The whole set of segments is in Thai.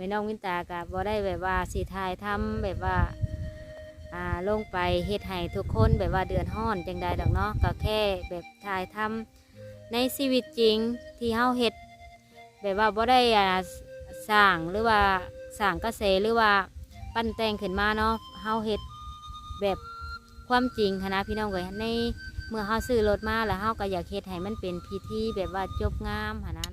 ม่น้องวินตากับบ่ได้แบบว่าสีทายทำแบบว่าอ่าลงไปเฮ็ดให้ทุกคนแบบว่าเดือนห้อนจังใดดอกเนาะก็แค่แบบทายทำในชีวิตจริงที่เฮาเฮ็ดแบบว่าบ่ได้อ่าสร้างหรือว่าสร้างกระแสหรือว่าปั้นแต่งขึ้นมาเนาะเฮาเฮ็ดแบบความจริงนะพี่น้องเอ้ยในเมื่อเฮาซื้อรถมาแล้วเฮาก็อยากเฮ็ดให้มันเป็นพิธีแบบว่าจบงามหันนะ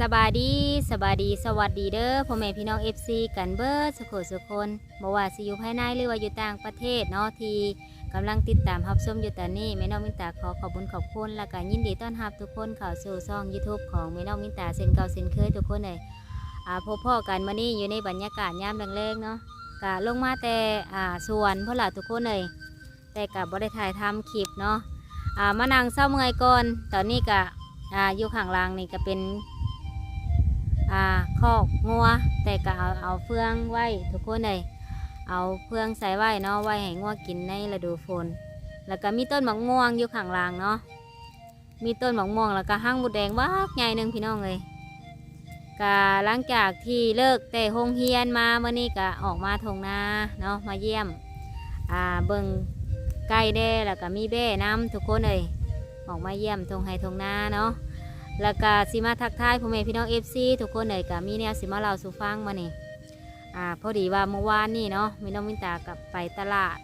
สบายดีสบายดีสวัสดีเด้อพ่อแม่พี่น้อง FC กันเบิร์สุขสุคนบ่ว่าสิอยู่ภายในหรือว่าอยู่ต่างประเทศเนาะที่กำลังติดตามรับชมอยู่ตอนนี้แม่น้องมินตาขอขอบคุณขอบคุณและก็ยินดีต้อนรับทุกคนเข้าสู่ช่อง YouTube ของแม่น้องมินตาเซนเก่าเซนเคยทุกคนเลยอ่าพบพ่อกันมานี่อยู่ในบรรยากาศยามแรงๆเนาะกะลงมาแต่อ่าสวนพ่อหล่ะทุกคนเลยแต่กับบ่ได้ถ่ายทำคลิปเนาะอ่ามานั่งเศร้าเมื่อยก่อนตอนนี้กะอ่าอยู่ข้างล่างนี่ก็เป็น อ่าคอกงัวแต่ก็เอาเอาเฟืองไว้ทุกคนเลยเอาเฟืองใส่ไว้เนาะไว้ให้งัวกินในฤดูฝนแล้วก็มีต้นมะม่วงอยู่ข้างล่างเนาะมีต้นมะม่วงแล้วก็ห้างบุดแดงวักใหญ่หนึ่งพี่น้องเลยก็หลังจากที่เลิกแต่โฮงเฮียนมาเมื่อนี้ก็ออกมาทงนาเนาะมาเยี่ยมอ่าเบิงไก่แด้แล้วก็มีแบ่น้ำทุกคนเลยออกมาเยี่ยมทงไฮทงนาเนาะ แล้วก็สิมาทักทายพ่อแม่พี่น้องเอฟซีทุกคนเลยก็มีแนวสิมาเล่าสู่ฟังมานี่อ่าพอดีว่าเมื่อวานนี่เนาะมีน้องมินตากับไปตลาด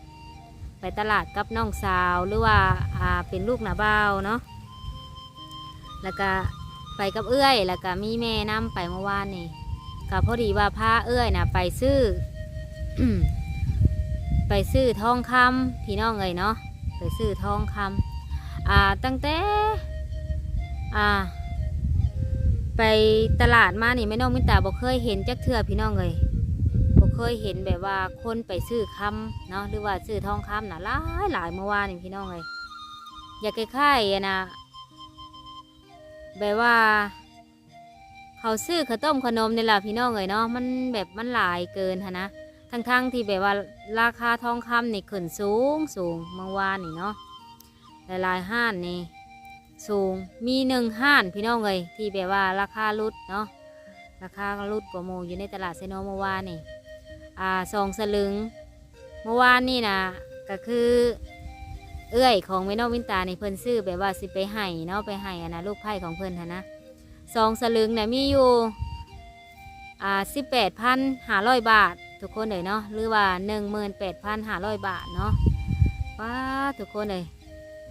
ไปตลาดกับน้องสาวหรือว่าอ่าเป็นลูกหนาเบ่าเนาะแล้วก็ไปกับเอื้อยแล้วก็มีแม่นํไปเมื่อวานนี่ก็พอดีว่าพาเอื้อยนะไปซื้อ ไปซื้อทองคำพี่น้องเลยเนาะไปซื้อทองคำอ่าตั้งแต่อ่า ไปตลาดมานี่แม่น้องมิตาบ่เคยเห็นจักเทื่อพี่น้องเลยบ่เคยเห็นแบบว่าคนไปซื้อคำเนาะหรือว่าซื้อทองคำน่ะหลายหลายเมื่อวานนี่พี่น้องเลยอยากคล้ายๆนะแบบว่า เขาซื้อข้าวต้มขนมนี่แหละพี่น้องเลยเนาะมันแบบมันหลายเกินหั้นะทั้งๆที่แบบว่าราคาทองคำนี่ขึ้นสูงสูงเมื่อวานนี่เนาะหลายๆห้านนี่ สูงมีหนึ่งห้านพี่น้องเลยที่แบบว่าราคาลุดเนาะราคาลุดกว่าโมอยู่ในตลาดเซโนเมื่อวานนี่อ่าสองสลึงเมื่อวานนี่นะก็คือเอื้อยของแม่น้อวินตาในเพิ่นซื้อแบบว่าสิไปให้เนาะไปให้อะนะลูกไผ่ของเพิ่นนนะสองสลึงเนี่ยมีอยู่อ่าสิบแปดพันห้าร้อยบาท ทุกคนเลยเนาะหรือว่าหนึ่งหมื่นแปดพันห้าร้อยบาทเนาะว้าทุกคนเลย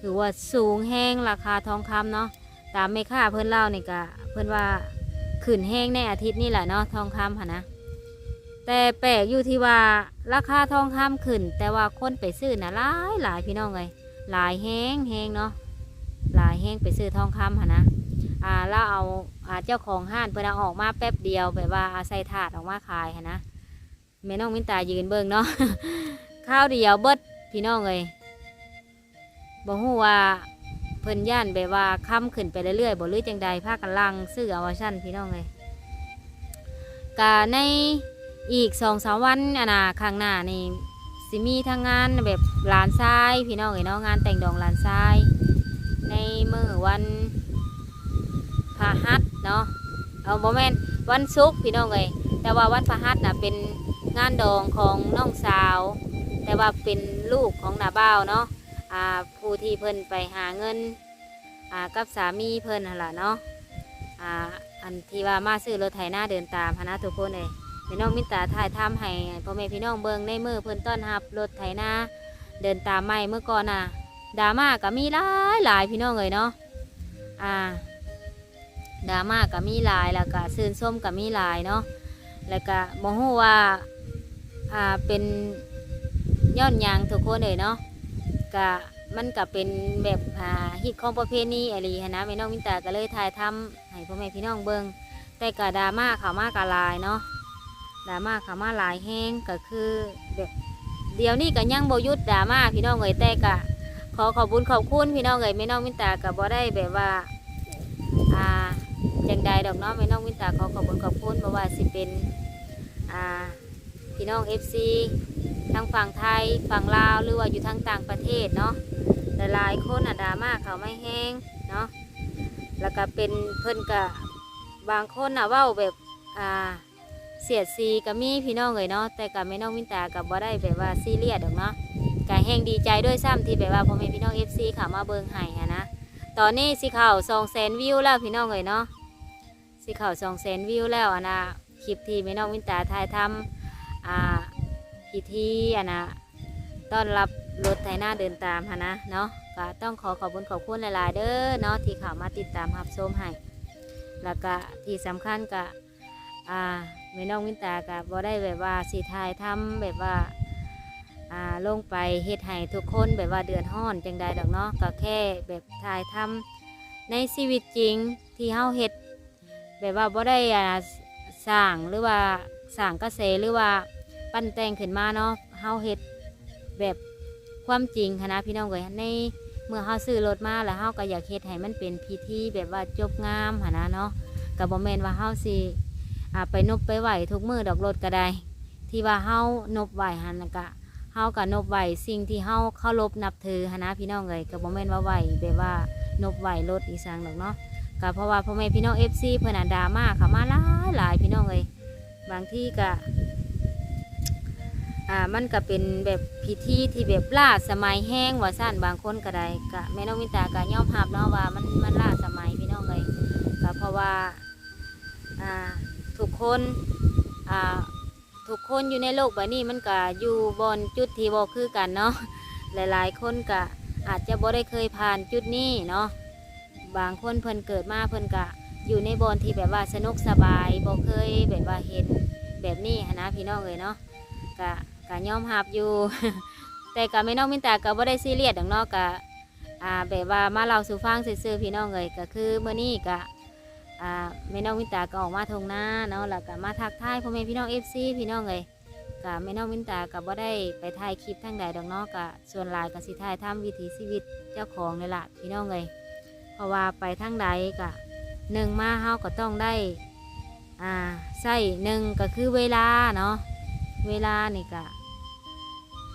ถือว่าสูงแห้งราคาทองคำเนาะตามไม่ค่าเพื่อนเล่านี่ก็เพื่อนว่าขึ้นแห้งในอาทิตย์นี่แหละเนาะทองคำค่ะนะแต่แปลกอยู่ที่ว่าราคาทองคำขึ้น แต่ว่าคนไปซื้อน่ะหลายหลายพี่น้องเลยหลายแห้งแห้งเนาะหลายแห้งไปซื้อทองคำค่ะนะอ่าแล้วเอาอ่าเจ้าของห้านเพื่อนเอาออกมาแป๊บเดียวแบบว่าเอาใส่ถาดออกมาขายค่ะนะแม่น้องมินตายืนเบิ่งเนาะข้าวเดียวเบิดพี่น้องเลย บ่ฮู้ว่าเพิ่นย่านแบบว่าค้ำขึ้นไปเรื่อยๆบ่หรือจังใดพากันลังซื้อเอาว่าชั่นพี่น้องเลยกะในอีกสองสามวันอะนะข้างหน้านี่สิมีทางงานแบบหลานทรายพี่น้องเอ้ยเนาะงานแต่งดองหลานทราย ในมื้อวันพฤหัสเนาะเอาบ่แม่นวันศุกร์พี่น้องเอ้ยแต่ว่าวันพฤหัสน่ะเป็นงานดองของน้องสาว แต่ว่าเป็นลูกของนาบ่าวเนาะ ผู้ที่เพิ่นไปหาเงินกับสามีเพิ่นหล่ะเนาะอันที่ว่ามาซื้อรถไถนาเดินตามหนนะทุกคนเลยพี่น้องมิตรถ่ายทำให้พ่อแม่พี่น้องเบิ่งในมือเพิ่นต้อนรับรถไถนาเดินตามไม่เมื่อก่อนน่ะดราม่าก็มีหลายหลายพี่น้องเลยเนาะอ่าดราม่าก็มีหลายแล้วก็ซื่นส้มก็มีหลายเนาะแล้วก็บ่ฮู้ว่าอ่าเป็นย้อนหยังทุกคนเลยเนาะ ก็มันก็เป็นแบบอ่าฮิตของประเพณีอะไรหั้นนะแม่น้องมินตาก็เลยถ่ายทำให้พ่อแม่พี่น้องเบิงแต่ก็ดราม่าเขามากกลายเนาะดราม่าเขามาหลายแห้งก็คือแบบเดี๋ยวนี้ก็ยังโบหยุดดราม่าพี่น้องเอ๋ยแต่ก็ขอขอบคุญขอบคุณพี่น้องเอ๋ยแม่น้องมินตาก็บ่ได้แบบว่าอ่าจังใดดอกเนาะแม่น้องมินตาขอขอบคุญขอบคุณเพราะว่าสิเป็นอ่าพี่น้อง FC ทั้งฝั่งไทยฝั่งลาวหรือว่าอยู่ทางต่างประเทศเนาะหลายๆคนอะดราม่าเขาไม่แห้งเนาะแล้วก็เป็นเพิ่อนกะบบางคนอะเว้าแบบอ่าเสียดสีก็มีพี่น้องเลยเนาะแต่กับแม่น้องมินตากับบ่ได้แบบว่าซีเรียสดอกเนาะก็แห้งดีใจด้วยซ้ำที่แบบว่าพ่อแม่พี่น้อง FC เขามาเบิงให้อะนะตอนนี้สิเข้า2แสนวิวแล้วพี่น้องเลยเนาะสิเข้า2แสนวิวแล้วอะนะคลิปที่แม่น้องมินตาถ่ายทำอ่า พิธีอะนะต้อนรับรถไถนาเดินตามฮะนะเนาะก็ต้องขอขอบคุณขอบคุณหลาย ๆ เด้อเนาะที่เข้ามาติดตามรับชมให้แล้วก็ที่สำคัญก็อ่าแม่น้องวินตาก็บ่ได้แบบว่าสีทายทำแบบว่าอ่าลงไปเฮ็ดให้ทุกคนแบบว่าเดือดร้อนจังใดดอกเนาะก็แค่แบบทายทำในชีวิตจริงที่เฮาเฮ็ดแบบว่าบ่ได้อ่าสร้างหรือว่าสร้างกระแสหรือว่า ปั้นแต่งขึ้นมาเนาะเฮาเฮ็ดแบบความจริงหั้นะพี่น้องเอ้ยในเมื่อเฮาซื้อรถมาแล้วเฮาก็อยากเฮ็ดให้มันเป็นพิธีแบบว่าจบงามหั้นะเนาะก็บ่แม่นว่าเฮาสิอ่าไปนบไปไหวทุกมือดอกรถก็ได้ที่ว่าเฮานบไหวหันน่ะก็เฮาก็นบไหวสิ่งที่เฮาเคารพนับถือหนะพี่น้องเอ้ยก็บ่แม่นว่าไหวแบบว่านบไหวรถอีสังดอกเนาะก็เพราะว่าพ่อแม่พี่น้อง FC เพิ่นน่ะดรามาเข้ามาหลายหลายพี่น้องเอ้ยบางที่ก็ อ่ามันก็เป็นแบบพิธีที่แบบล่าสมัยแห้งว่าสั้นบางคนก็ได้กะแม่น้องมินตาก็ยอมรับเนาะว่ามันมันล่าสมัยพี่น้องเลยก็เพราะว่าอ่าทุกคนอ่าทุกคนอยู่ในโลกใบนี้มันก็อยู่บนจุดที่บ่คือกันเนาะหลายๆ คนก็อาจจะบ่ได้เคยผ่านจุดนี้เนาะบางคนเพิ่นเกิดมาเพิ่นก็อยู่ในบอนที่แบบว่าสนุกสบายบ่เคยแบบว่าเห็นแบบนี้นนะพี่น้องเลยเนาะกะ กะยอมรับอยู่ แต่กะไม่น้องมินตาก็บ่ได้ซีเรียสดอกเนาะกะอ่าแบบว่ามาเล่าสู่ฟังซื่อๆพี่น้องเลยก็คือเมื่อนี้กะอ่าแม่น้องมินตาก็ออกมาทงหน้าเนาะแล้วก็มาทักทายพ่อแม่พี่น้อง FC พี่น้องเลยกะแม่น้องมินตาก็บ่ได้ไปถ่ายคลิปทั้งใดดอกเนาะกะส่วนหลายก็สิถ่ายทำวิถีชีวิตเจ้าของเลยล่ะพี่น้องเลยเพราะว่าไปทั้งใดกะหนึ่งมาเฮาก็ต้องได้อ่าใส่หนึ่งก็คือเวลาเนาะ เวลานี่กะ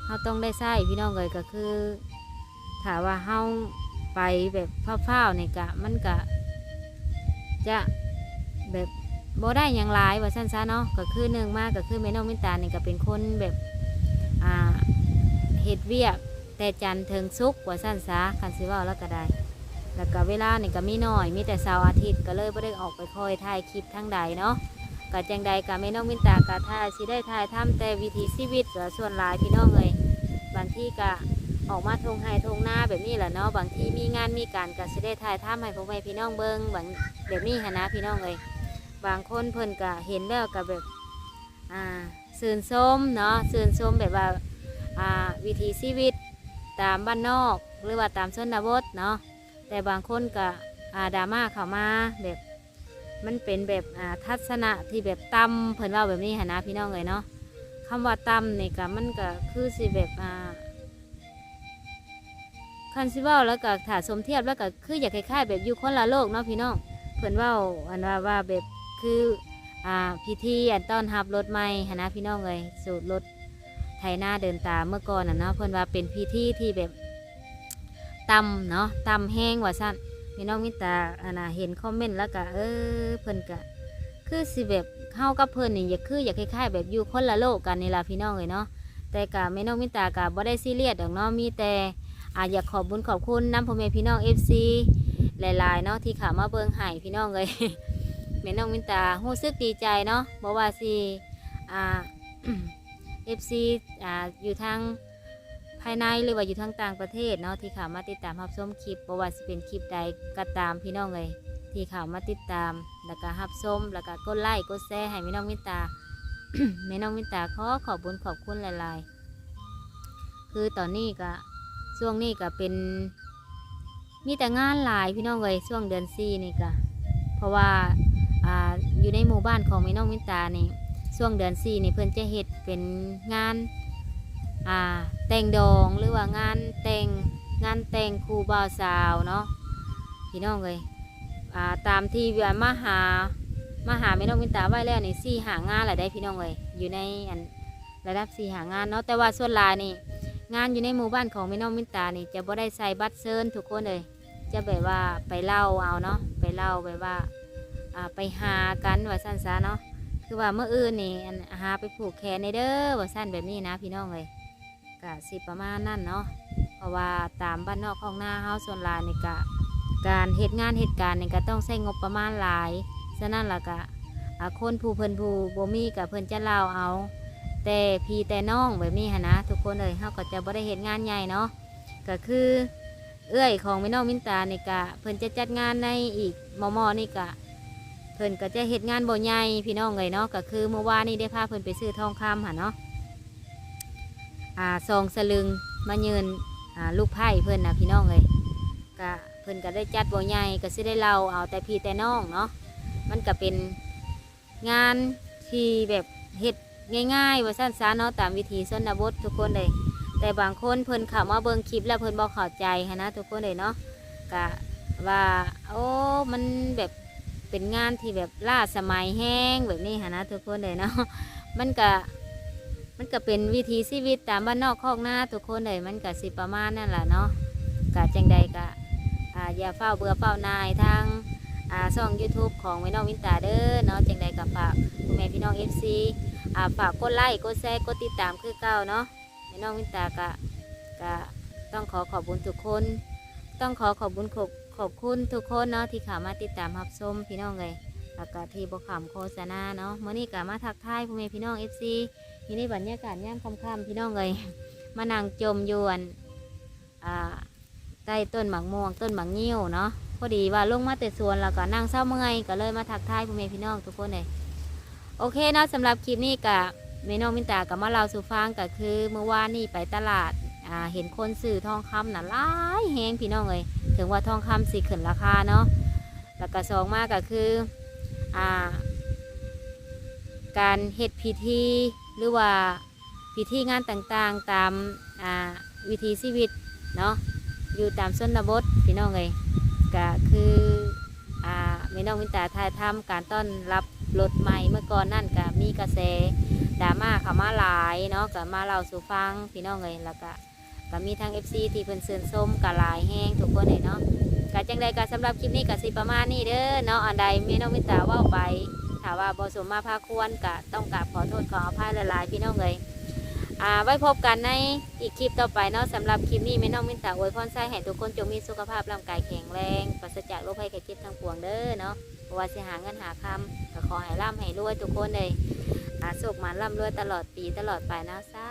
เราต้องได้ใช้พี่น้องเลยก็คือถ้าว่าเฮาไปแบบเฝ้าวๆนี่กะ มันกะ จะแบบบ่ได้หยังหลายว่าสั้นซะเนาะก็คือหนึ่งมากก็คือแม่น้องมินตานี่ก็เป็นคนแบบอ่าเฮ็ดเวียก แต่จันทร์ถึงศุกว่าสั้นซะคันสิว่าแล้วก็ได้แล้วก็เวลานี่ก็มีน้อย มีแต่เสาร์อาทิตย์ก็เลยบ่ได้ออกไปคอยถ่ายคลิปทั้งใดเนาะ กะจังใดกะแม่น้องมินตากะถ่ายสิได้ถ่ายทำแต่วิถีชีวิตก็ส่วนหลายพี่น้องเลยบางที่กะออกมาทงไห้ทงหน้าแบบนี้แหละเนาะบางที่มีงานมีการกะสิได้ถ่ายทำให้พ่อแม่พี่น้องเบิ้งบางแบบนี้หนนะพี่น้องเลยบางคนเพิ่นกะเห็นแล้วกะแบบอ่าสื่นส้มเนาะสื่นส้มแบบว่าอ่าวิถีชีวิตตามบ้านนอก หรือว่าตามชนบทเนาะแต่บางคนกะอ่าดราม่าเข้ามาแบบ มันเป็นแบบอ่าทัศนะที่แบบต่ำเพิ่นว่าแบบนี้หนนะพี่น้องเลยเนาะคำว่าต่ำนี่ก็มันก็คือสิแบบอ่าคันสิเว่าแล้วก็ถ้าสมเทียบแล้วก็คืออยากคล้ายๆแบบอยู่คนละโลกเนาะพี่น้องเพิ่นว่าอันว่าว่าแบบคืออ่าพิธีอันต้อนรับรถใหม่หนนะพี่น้องเลยสูตรรถไถนาเดินตามเมื่อก่อนน่ะเนาะเพิ่นว่าเป็นพิธีที่แบบต่ำเนาะต่ำแห้งว่าสั้น พี่น้องมิตาอันน่ะเห็นคอมเมนต์แล้วก็เออเพิ่นก็คือสิแบบเข้ากับเพิ่นนี่อยากคืออยากคล้ายๆแบบอยู่คนละโลกกันนี่ล่ะพี่น้องเลยเนาะแต่กะแม่น้องมิตากะบ่ได้ซีเรียสดอกเนาะมีแต่อาอยากขอบบุญขอบคุณน้ำพ่อแม่พี่น้อง FC หลายๆเนาะที่ขามาเบิ่งให้พี่น้องเลยแม่น้องมิตารู้สึกดีใจเนาะบ่ว่าสิอ่า FC อ่าอยู่ทาง ภายในหรือว่าอยู่ทางต่างประเทศเนาะที่เขาวมาติดตามรับชมคลิปบ่ว่าสิเป็นคลิปใดก็ตามพี่น้องเลยที่เขาวมาติดตาม แล้วก็รับชมแล้วก็กดไลค์กดแชร์ให้แม่น้องมิตาแม่น้องมิตาขอขอบคุญขอบคุณหลาย ๆ คือตอนนี้ก็ช่วงนี้ก็เป็นมีแต่งานหลายพี่น้องเลยช่วงเดือนสี่นี่ก็เพราะว่าอ่าอยู่ในหมู่บ้านของแม่น้องมิตานี่ช่วงเดือนสี่นี่เพิ่นจะเฮ็ดเป็นงานอ่า แต่งดองหรือว่างานแต่งงานแต่งครูบ่าวสาวเนาะพี่น้องเลยอ่าตามที่ว่ามาหามาหาแม่น้องมินตาไว้แล้วนี่สี่หางานแหละได้พี่น้องเลยอยู่ในอันระดับสี่หางานเนาะแต่ว่าส่วนลายนี่งานอยู่ในหมู่บ้านของแม่น้องมินตานี่จะบ่ได้ใส่บัตรเซิญทุกคนเลยจะแบบว่าไปเล่าเอาเนาะไปเล่าแบบว่าอ่าไปหากันว่าสั้นซะเนาะคือว่าเมื่ออื่นนี่อันหาไปผูกแขนในเด้อว่าสั้นแบบนี้นะพี่น้องเลย กะสิประมาณนั่นเนาะเพราะว่าตามบ้านนอกของหน้าเฮาส่วนหลายนี่กะการเหตุงานเหตุการณ์นี่ก็ต้องใช้งบประมาณหลายฉะนั้นล่ะกะอาคนผู้เพิ่นผู้บ่มีกับเพิ่นจะเล่าเอา แต่พี่แต่น้องแบบนี้หนนะ ทุกคนเลยเฮาก็จะบ่ได้เห็นงานใหญ่เนาะก็คือเอื้อยของแม่น้องมินตานี่กะเพิ่นจะจัดงานในอีกมอมอนี่กะเพิ่นก็จะเฮ็ดงานบ่ใหญ่พี่น้องเลยเนาะก็คือเมื่อวานนี่ได้พาเพิ่นไปซื้อทองคำหั่นเนาะ อ่าซองสลึงมายืนอ่าลูกไผ่เพิ่นนะพี่น้องเลยก็เพิ่นก็ได้จัดบ่ใหญ่ก็สิได้เล่าเอาแต่พี่แต่น้องเนาะมันก็เป็นงานที่แบบเฮ็ดง่ายๆว่าสั้นซาเนาะตามวิธีชนบททุกคนเลยแต่บางคนเพิ่นเข้ามาเบิ่งคลิปแล้วเพิ่นบ่เข้าใจหั้นะทุกคนเลยเนาะกะว่าโอ้มันแบบเป็นงานที่แบบล่าสมัยแห้งแบบนี้หั้นนะทุกคนเลยเนาะมันก็ มันก็เป็นวิถีชีวิตตามบ้านนอกคอกหน้าทุกคนเลยมันก็สิประมาณนั่นแหละเนาะกะจังใดกะอ่าอย่าเฝ้าเบื่อเฝ้านายทางอ่าช่อง YouTube ของแม่น้องวินตาเด้อเนาะจังใดก็ฝากพ่อแม่พี่น้อง FC อ่าฝากกดไลค์กดแชร์กดติดตามคือเก่าเนาะแม่น้องวินตากะกะต้องขอขอบคุณทุกคน ต้องขอขอบคุณขอบขอบคุณทุกคนเนาะที่ขามาติดตามรับชมพี่น้องเลยแล้วก็ที่บกขำโฆษณาเนาะมื่อนี้กะมาทักทายพ่อแม่พี่น้องเอฟซีที่นี่บรรยากาศย่ำค่ำๆพี่น้องเลยมานั่งจมยวนอ่าใต้ต้นหมากม่วงต้นหมากงิ้วเนาะพอดีว่าลงมาแต่สวนแล้วก็นั่งเศร้าเมื่อยก็เลยมาทักทายพ่อแม่พี่น้องทุกคนเลยโอเคเนาะสำหรับคลิปนี้กับเมน้องมินตากับมาเราสู่ฟังก็คือเมื่อวานนี่ไปตลาดอ่าเห็นคนซื้อทองคำน่ะลายแฮงพี่น้องเลยถึงว่าทองคำสิขึ้นราคาเนาะแล้วก็สองมากก็คืออ่าการเฮ็ดพิธี หรือว่าพิธีงานต่างๆตามาวิถีชีวิตเนาะอยู่ตามชนบทพี่น้องเลยก็คืออ่าเมน้องมินตาถ่ายทำการต้อนรับรถใหม่เมื่อก่อนนั่นก็มีกระแสดราม่าเข้ามาหลายเนาะก็มาเล่าสู่ฟังพี่น้องเลยแล้วก็ก็มีทาง FC ที่เพิ่นเชิญส้มก็หลายแห้งทุกคนเลยเนาะก็จังใดก็สำหรับคลิปนี้ก็สิประมาณนี้เด้อเนาะอันใดแม่น้องมิตาว่าไป ว่าบ่สมมาพาควรก็ต้องกราบขอโทษขออภัยหลายๆพี่น้องเลยอ่าไว้พบกันในอีกคลิปต่อไปเนาะสำหรับคลิปนี้แม่น้องมินตาอวยพรใส่ให้ทุกคนจงมีสุขภาพร่างกายแข็งแรงปราศจากโรคภัยไข้เจ็บทั้งปวงเด้อเนาะเพราะว่าสิหาเงินหาคำก็ขอให้ร่ำให้รวยทุกคนเลยอาสุขมันร่ำรวยตลอดปีตลอดไปนะสา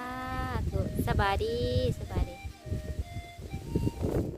ธุสบายดีสบายดี